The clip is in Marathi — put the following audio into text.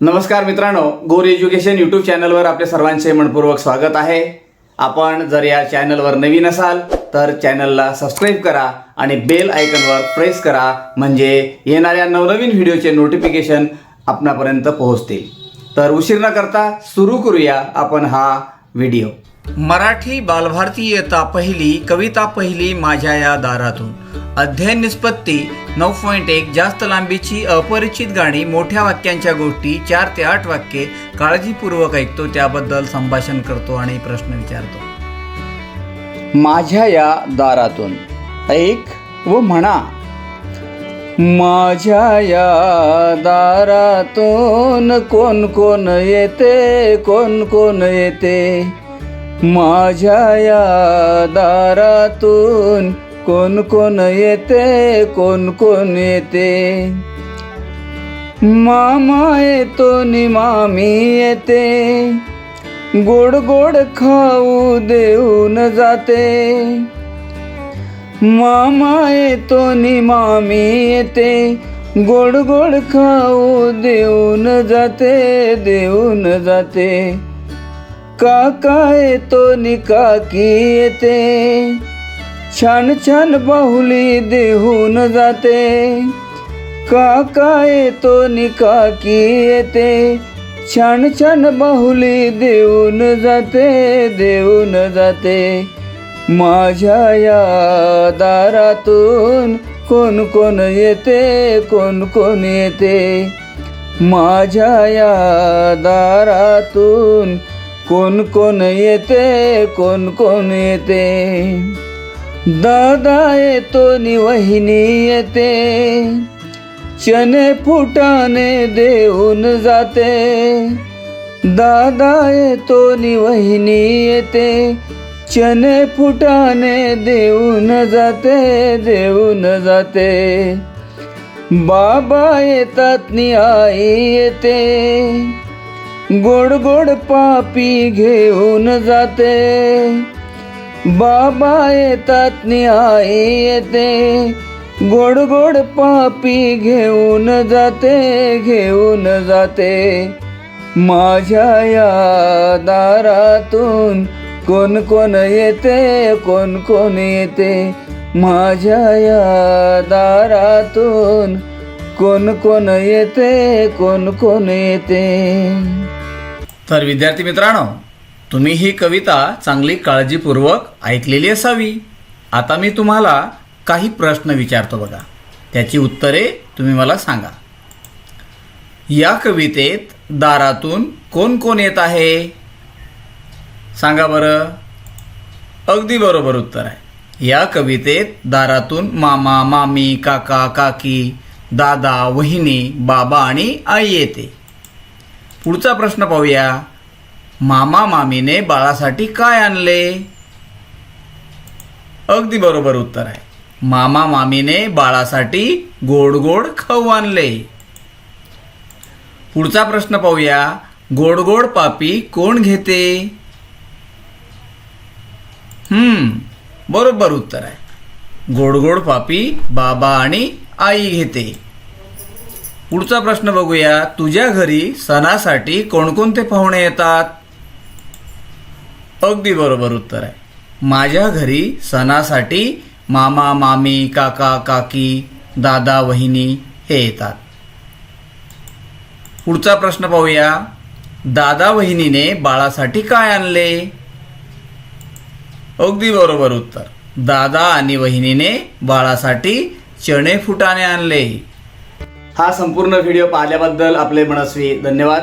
नमस्कार मित्रांनो गोर एज्युकेशन यूट्यूब चॅनलवर आपले सर्वांचे मनपूर्वक स्वागत आहे. आपण जर या चॅनलवर नवीन असाल तर चॅनलला सबस्क्राईब करा आणि बेल आयकनवर प्रेस करा म्हणजे येणाऱ्या नवनवीन व्हिडिओचे नोटिफिकेशन आपणापर्यंत पोहोचतील. तर उशीर न करता सुरू करूया आपण हा व्हिडिओ मराठी बालभारती पहिली कविता पहिली माझ्या या दारातून. अध्ययन निष्पत्ती नऊ पॉईंट एक जास्त लांबीची अपरिचित गाणी मोठ्या वाक्यांच्या गोष्टी चार ते आठ वाक्ये काळजीपूर्वक ऐकतो त्याबद्दल संभाषण करतो आणि प्रश्न विचारतो. माझ्या या दारातून ऐक व म्हणा. माझ्या या दारातून कोण कोण येते कोण कोण येते? माझ्या या दारातून कोण कोण येते कोण कोण येते? मामा येतो नि मामी येते. गोड गोड खाऊ देऊन जाते. मामा येतो नि मामी येते. गोड गोड खाऊ देऊन जाते देऊन जाते. काका येतो नि काकी येते. छान छान बाहुली देऊन जाते. काका येतो नि काकी येते. छान छान बाहुली देऊन जाते देऊन जाते. माझ्या या दारातून कोण कोण येते कोण कोण येते. माझ्या या दारातून कोण कोण येते कोण कोण येते. दादा येतो नि वहिनी येते. चने फुटाने देऊन जाते. दादा येतो नि वहिनी येते. चने फुटाने देऊन जाते देऊन जाते. बाबा येतात नि आई येते. गोड गोड पापी घेऊन जाते. बाबा येतात आई येते. गोड गोड पापी घेऊन जाते घेऊन जाते. माझ्या या दारातून कोण कोण येते कोण कोण येते. माझ्या या दारातून कोण कोण येते कोण कोण येते. तर विद्यार्थी मित्रांनो तुम्ही ही कविता चांगली काळजीपूर्वक ऐकलेली असावी. आता मी तुम्हाला काही प्रश्न विचारतो बघा. त्याची उत्तरे तुम्ही मला सांगा. या कवितेत दारातून कोण कोण येत आहे? सांगा बरं. अगदी बरोबर उत्तर आहे. या कवितेत दारातून मामा मामी काका काकी दादा वहिनी बाबा आणि आई येते. पुढचा प्रश्न पाहूया. मामा मामीने बाळासाठी काय आणले? अगदी बरोबर उत्तर आहे. मामा मामीने बाळासाठी गोड गोड खाऊ आणले. पुढचा प्रश्न पाहूया. गोड गोड पापी कोण घेते? हम्म बरोबर उत्तर आहे. गोड गोड पापी बाबा आणि आई घेते. पुढचा प्रश्न बघूया. तुझ्या घरी सणासाठी कोणकोणते पाहुणे येतात? अगदी बरोबर उत्तर आहे. माझ्या घरी सणासाठी मामा मामी काका काकी दादा वहिनी हे येतात. पुढचा प्रश्न पाहूया. दादा वहिनीने बाळासाठी काय आणले? अगदी बरोबर उत्तर. दादा आणि वहिनीने बाळासाठी चणे फुटाणे आणले. हा संपूर्ण व्हिडिओ पाहिल्याबद्दल आपले मनस्वी धन्यवाद.